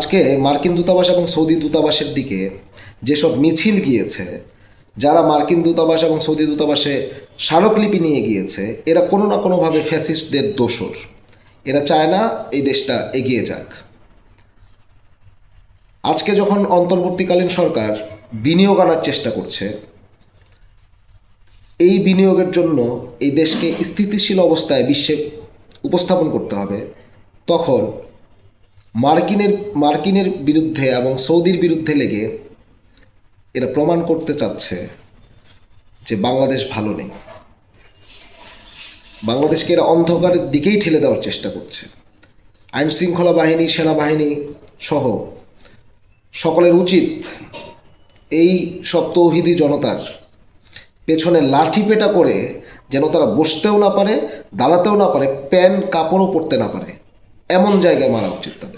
আজকে মার্কিন দূতাবাস এবং সৌদি দূতাবাসের দিকে যেসব মিছিল গিয়েছে, যারা মার্কিন দূতাবাস এবং সৌদি দূতাবাসে স্মারকলিপি নিয়ে গিয়েছে, এরা কোনো না কোনোভাবে ফ্যাসিস্টদের দোষর। এরা চায় না এই দেশটা এগিয়ে যাক। আজকে যখন অন্তর্বর্তীকালীন সরকার বিনিয়োগ আনার চেষ্টা করছে, এই বিনিয়োগের জন্য এই দেশকে স্থিতিশীল অবস্থায় বিশ্বে উপস্থাপন করতে হবে, তখন মার্কিনের মার্কিনের বিরুদ্ধে এবং সৌদির বিরুদ্ধে লেগে এরা প্রমাণ করতে চাচ্ছে যে বাংলাদেশ ভালো নেই। বাংলাদেশকে এরা অন্ধকারের দিকেই ঠেলে দেওয়ার চেষ্টা করছে। আইন শৃঙ্খলা বাহিনী, সেনাবাহিনী সহ সকলের উচিত এই সব তৌহিদি জনতার পেছনে লাঠি পেটা করে যেন তারা বসতেও না পারে, দাঁড়াতেও না পারে, প্যান কাপড়ও পরতে না পারে। এমন জায়গায় মারা উচিত